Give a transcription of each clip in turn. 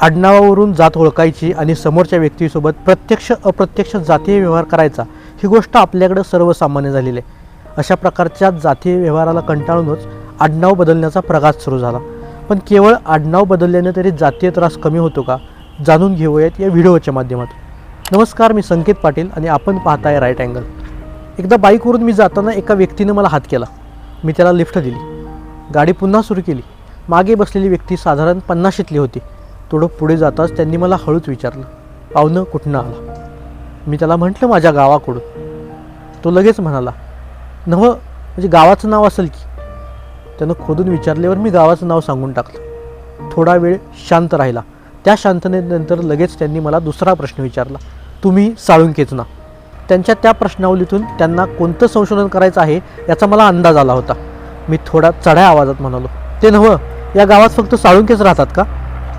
आडनावावरून जात ओळखायची आणि समोरच्या व्यक्तीसोबत प्रत्यक्ष अप्रत्यक्ष जातीय व्यवहार करायचा ही गोष्ट आपल्याकडं सर्वसामान्य झालेली आहे. अशा प्रकारच्या जातीय व्यवहाराला कंटाळूनच आडनाव बदलण्याचा प्रघात सुरू झाला. पण केवळ आडनाव बदलल्याने तरी जातीय त्रास कमी होतो का? जाणून घेऊयात या व्हिडिओच्या माध्यमातून. नमस्कार मी संकेत पाटील आणि आपण पाहताय राईट अँगल एकदा बाईकवरून मी जाताना एका व्यक्तीने मला हात केला. मी त्याला लिफ्ट दिली. गाडी पुन्हा सुरू केली. मागे बसलेली व्यक्ती साधारण पन्नाशीतली होती. थोडं पुढे जाताच त्यांनी मला हळूच विचारलं पाहुणं कुठनं आला? मी त्याला म्हटलं माझ्या गावाकडून. तो लगेच म्हणाला नवं म्हणजे गावाचं नाव असेल की? त्यानं खोदून विचारल्यावर मी गावाचं नाव सांगून टाकलं. थोडा वेळ शांत राहिला. त्या शांततेनंतर लगेच त्यांनी मला दुसरा प्रश्न विचारला तुम्ही साळुंकेच ना त्यांच्या त्या प्रश्नावलीतून त्यांना कोणतं संशोधन करायचं आहे याचा मला अंदाज आला होता. मी थोडा चढ्या आवाजात म्हणालो ते नव्हं या गावात फक्त साळुंकेच राहतात का?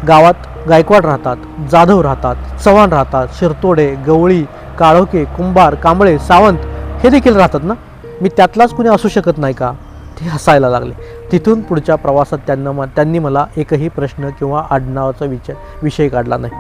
गावात गायकवाड राहतात जाधव राहतात चव्हाण राहतात शिरतोडे गवळी काळोके कुंभार कांबळे सावंत हे देखील राहतात ना? मी त्यातलाच कुणी असू शकत नाही का? ते हसायला लागले. तिथून पुढच्या प्रवासात त्यांना म त्यांनी मला एकही प्रश्न किंवा आडनावाचा विचार विषय काढला नाही.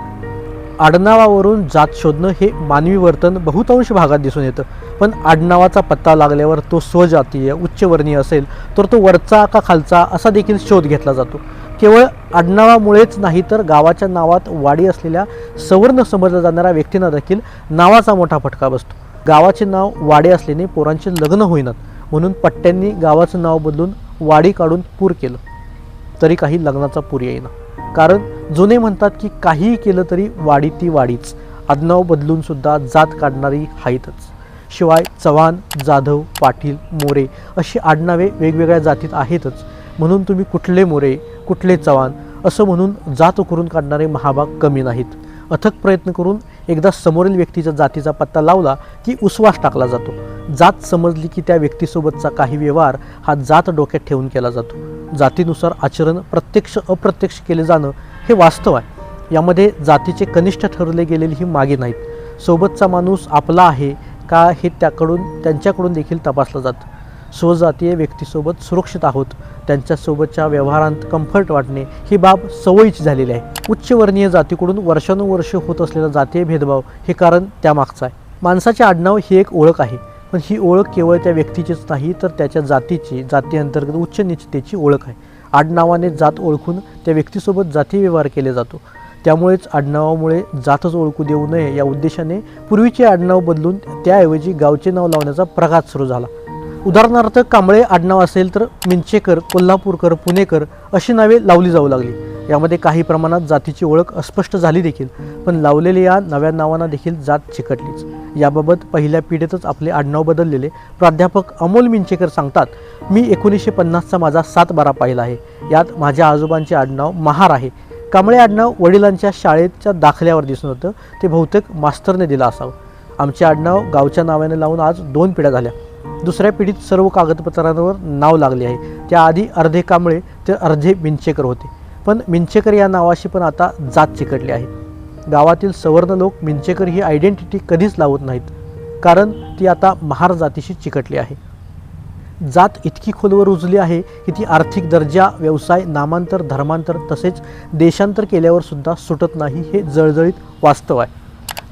आडनावावरून जात शोधणं हे मानवी वर्तन बहुतांश भागात दिसून येतं. पण आडनावाचा पत्ता लागल्यावर तो स्वजातीय उच्चवर्णीय असेल तर तो वरचा का खालचा असा देखील शोध घेतला जातो. केवळ आडनावामुळेच नाही तर गावाच्या नावात वाडी असलेल्या सवर्ण समजल्या जाणाऱ्या व्यक्तींना देखील नावाचा मोठा फटका बसतो. गावाचे नाव वाडे असल्याने पोरांचे लग्न होईनात म्हणून पट्ट्यांनी गावाचं नाव बदलून वाडी काढून पूर केलं. तरी काही लग्नाचा पूर येईना. कारण जुने म्हणतात की काहीही केलं तरी वाडी ती वाडीच. आडनाव बदलून सुद्धा जात काढणारी आहेतच शिवाय चव्हाण जाधव पाटील मोरे अशी आडनावे वेगवेगळ्या जातीत आहेतच. म्हणून तुम्ही कुठले मोरे कुठले चव्हाण असं म्हणून जात करून काढणारे महाभाग कमी नाहीत. अथक प्रयत्न करून एकदा समोरील व्यक्तीच्या जातीचा पत्ता लावला की उसवास टाकला जातो. जात समजली की त्या व्यक्तीसोबतचा काही व्यवहार हा जात डोक्यात ठेवून केला जातो. जातीनुसार आचरण प्रत्यक्ष अप्रत्यक्ष केले जाणं हे वास्तव आहे. यामध्ये जातीचे कनिष्ठ ठरवले गेलेले ही मागे नाहीत. सोबतचा माणूस आपला आहे का हे त्याकडून त्यांच्याकडून देखील तपासलं जातं. स्वजातीय व्यक्तीसोबत सुरक्षित आहोत. त्यांच्यासोबतच्या व्यवहारांत कम्फर्ट वाटणे ही बाब सवयीची झालेली आहे. उच्चवर्णीय जातीकडून वर्षानुवर्ष होत असलेला जातीय भेदभाव हे कारण त्यामागचं आहे. माणसाचे आडनाव ही एक ओळख आहे. पण ही ओळख केवळ त्या व्यक्तीचीच नाही तर त्याच्या जातीची जातीअंतर्गत उच्च निश्चितेची ओळख आहे. आडनावाने जात ओळखून त्या व्यक्तीसोबत जाती व्यवहार केले जातो. त्यामुळेच आडनावामुळे जातच ओळखू देऊ नये या उद्देशाने पूर्वीचे आडनाव बदलून त्याऐवजी गावचे नाव लावण्याचा प्रघात सुरू झाला. उदाहरणार्थ कांबळे आडनाव असेल तर मिंचेकर कोल्हापूरकर पुणेकर अशी नावे लावली जाऊ लागली. यामध्ये काही प्रमाणात जातीची ओळख अस्पष्ट झाली देखील पण लावलेल्या या नव्या नावांना देखील जात चिकटलीच. याबाबत पहिल्या पिढीतच आपले आडनाव बदललेले प्राध्यापक अमोल मिंचेकर सांगतात मी एकोणीसशे पन्नासचा माझा सात बारा पाहिला आहे. यात माझ्या आजोबांचे आडनाव महार आहे. कांबळे आडनाव वडिलांच्या शाळेच्या दाखल्यावर दिसून होतं ते बहुतेक मास्तरने दिलं असावं. आमचे आडनाव गावच्या नावाने लावून आज दोन पिढ्या झाल्या. दुसऱ्या पिढीत सर्व कागदपत्रांवर नाव लागले आहे. त्याआधी अर्धे कांबळे तर अर्धे मिंचेकर होते. पण मिंचेकर या नावाशी पण आता जात चिकटली आहे. गावातील सवर्ण लोक मिंचेकर ही आयडेंटिटी कधीच लावत नाहीत. कारण ती आता महार जातीशी चिकटली आहे. जात इतकी खोलवर रुजली आहे की ती आर्थिक दर्जा व्यवसाय नामांतर धर्मांतर तसेच देशांतर केल्यावर सुद्धा सुटत नाही हे जळजळीत वास्तव आहे.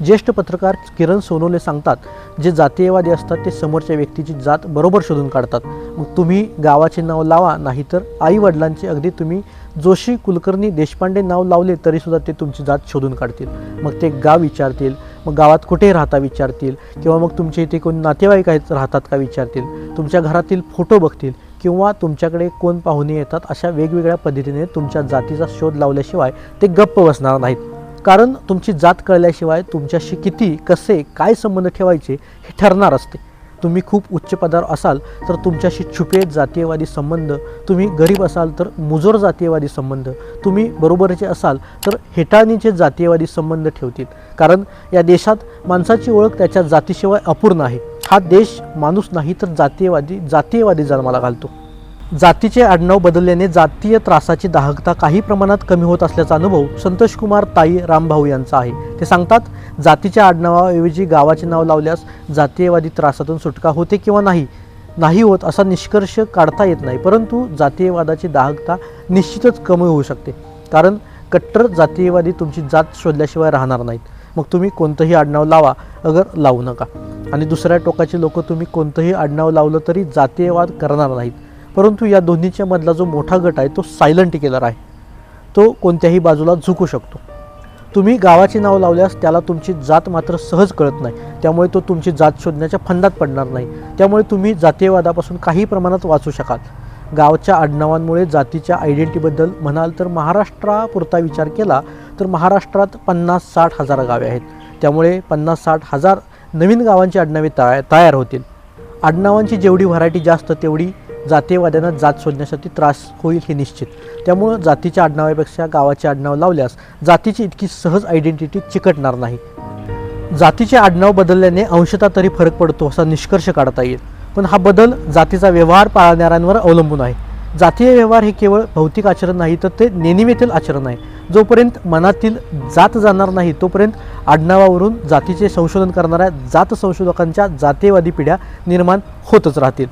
ज्येष्ठ पत्रकार किरण सोनोले सांगतात जे जातीयवादी असतात ते समोरच्या व्यक्तीची जात बरोबर शोधून काढतात. मग तुम्ही गावाचे नाव लावा नाहीतर आई वडिलांचे अगदी तुम्ही जोशी कुलकर्णी देशपांडे नाव लावले तरीसुद्धा ते तुमची जात शोधून काढतील. मग ते गाव विचारतील मग गावात कुठे राहता विचारतील किंवा मग तुमच्या इथे कोण नातेवाईक आहेत राहतात का विचारतील तुमच्या घरातील फोटो बघतील किंवा तुमच्याकडे कोण पाहुणे येतात अशा वेगवेगळ्या पद्धतीने तुमच्या जातीचा शोध लावल्याशिवाय ते गप्प बसणार नाहीत. कारण तुमची जात कळल्याशिवाय तुमच्याशी किती कसे काय संबंध ठेवायचे हे ठरणार असते. तुम्ही खूप उच्च पदावर असाल तर तुमच्याशी छुपे जातीयवादी संबंध तुम्ही गरीब असाल तर मुजोर जातीयवादी संबंध तुम्ही बरोबरचे असाल तर हेटाळणीचे जातीयवादी संबंध ठेवतील. कारण या देशात माणसाची ओळख त्याच्या जातीशिवाय अपूर्ण आहे. हा देश माणूस नाही तर जातीयवादी जातीयवादी जन्माला घालतो. जातीचे आडनाव बदलल्याने जातीय त्रासाची दाहकता काही प्रमाणात कमी होत असल्याचा अनुभव संतोषकुमार ताई रामभाऊ यांचा आहे. ते सांगतात जातीच्या आडनावाऐवजी गावाचे नाव लावल्यास जातीयवादी त्रासातून सुटका होते किंवा नाही नाही होत असा निष्कर्ष काढता येत नाही परंतु जातीयवादाची दाहकता निश्चितच कमी होऊ शकते. कारण कट्टर जातीयवादी तुमची जात शोधल्याशिवाय राहणार नाहीत. मग तुम्ही कोणतंही आडनाव लावा अगर लावू नका. आणि दुसऱ्या टोकाची लोक तुम्ही कोणतंही आडनाव लावलं तरी जातीयवाद करणार नाहीत. परंतु या दोन्हीच्या मधला जो मोठा गट आहे तो सायलंट किलर आहे. तो कोणत्याही बाजूला झुकू शकतो. तुम्ही गावाचे नाव लावल्यास त्याला तुमची जात मात्र सहज कळत नाही. त्यामुळे तो तुमची जात शोधण्याच्या फंदात पडणार नाही. त्यामुळे तुम्ही जातीयवादापासून काही प्रमाणात वाचू शकाल. गावच्या आडनावांमुळे जातीच्या आयडेंटिटीबद्दल म्हणाल तर महाराष्ट्रापुरता विचार केला तर महाराष्ट्रात पन्नास साठ हजार गावे आहेत. त्यामुळे पन्नास साठ हजार नवीन गावांची आडनावे तया तयार होतील. आडनावांची जेवढी व्हरायटी जास्त तेवढी जातीयवाद्यांना जात शोधण्यासाठी त्रास होईल हे निश्चित. त्यामुळं जातीच्या आडनावापेक्षा गावाचे आडनाव लावल्यास जातीची इतकी सहज आयडेंटिटी चिकटणार नाही. जातीचे आडनाव बदलल्याने अंशतः तरी फरक पडतो असा निष्कर्ष काढता येईल. पण हा बदल जातीचा व्यवहार पाळणाऱ्यांवर अवलंबून आहे. जातीय व्यवहार हे केवळ भौतिक आचरण नाही तर ते नेनिमेतील आचरण आहे. जोपर्यंत मनातील जात जाणार नाही तोपर्यंत आडनावावरून जातीचे संशोधन करणाऱ्या जात संशोधकांच्या जातीयवादी पिढ्या निर्माण होतच राहतील.